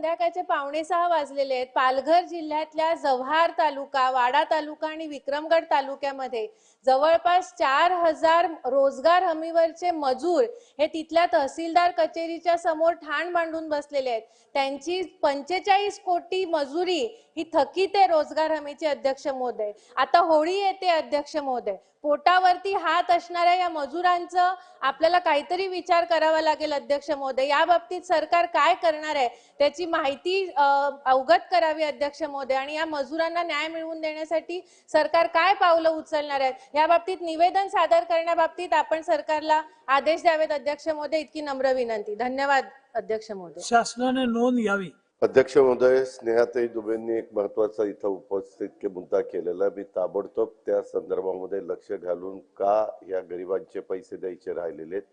संध्याकाळचे पावणे सहा वाजलेले आहेत. पालघर जिल्ह्यातल्या जव्हार तालुका वाडा तालुका आणि विक्रमगड तालुक्यामध्ये जवळपास चार हजार रोजगार हमीवरचे मजूर हे तिथल्या तहसीलदार कचेरीच्या समोर ठाण मांडून बसलेले आहेत. त्यांची पंचेचाळीस कोटी मजुरी ही थकीत आहे रोजगार हमीचे अध्यक्ष महोदय. आता होळी येते अध्यक्ष महोदय. पोटावरती हात असणाऱ्या या मजुरांचं आपल्याला काहीतरी विचार करावा लागेल अध्यक्ष महोदय. या बाबतीत सरकार काय करणार आहे? त्याची माहिती अवगत करावी अध्यक्ष महोदय. आणि या मजुरांना न्याय मिळवून देण्यासाठी सरकार काय पावलं उचलणार आहे या बाबतीत निवेदन सादर करण्याबाबतीत आपण सरकारला आदेश द्यावेत अध्यक्ष महोदय. इतकी नम्र विनंती. धन्यवाद अध्यक्ष महोदय. शासनाने नोंद घ्यावी. अध्यक्ष महोदय स्नेहाताई दुबेंनी एक महत्त्वाचा इथं उपस्थित मुद्दा केलेला मी ताबडतोब त्या संदर्भामध्ये लक्ष घालून का या गरिबांचे पैसे द्यायचे राहिलेले आहेत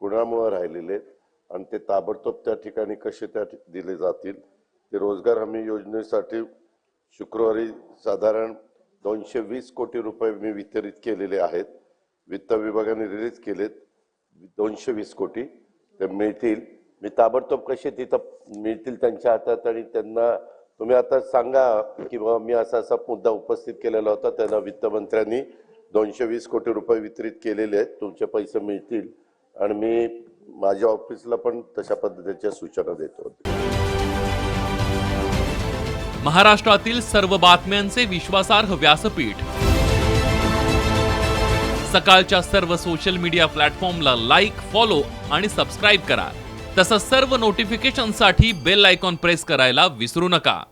कुणामुळे राहिलेले आहेत आणि ते ताबडतोब त्या ठिकाणी कसे त्या दिले जातील. ते रोजगार हमी योजनेसाठी शुक्रवारी साधारण दोनशे वीस कोटी रुपये मी वितरित केलेले आहेत. वित्त विभागाने रिलीज केलेत दोनशे वीस कोटी. ते मिळतील. मी ताबडतोब कसे तिथं मिळतील त्यांच्या हातात आणि त्यांना तुम्ही आता सांगा की बाबा मी असा असा मुद्दा उपस्थित केलेला होता. त्यांना वित्तमंत्र्यांनी दोनशे वीस कोटी रुपये वितरित केलेले आहेत. तुमचे पैसे मिळतील. आणि मी माझ्या ऑफिसला पण तशा पद्धतीच्या सूचना देतो महाराष्ट्रातील सर्व बातम्यांचे विश्वासार्ह व्यासपीठ. सकाळच्या सर्व सोशल मीडिया प्लॅटफॉर्मला लाईक फॉलो आणि सबस्क्राईब करा. तसंच सर्व नोटिफिकेशनसाठी बेल आयकॉन प्रेस करायला विसरू नका.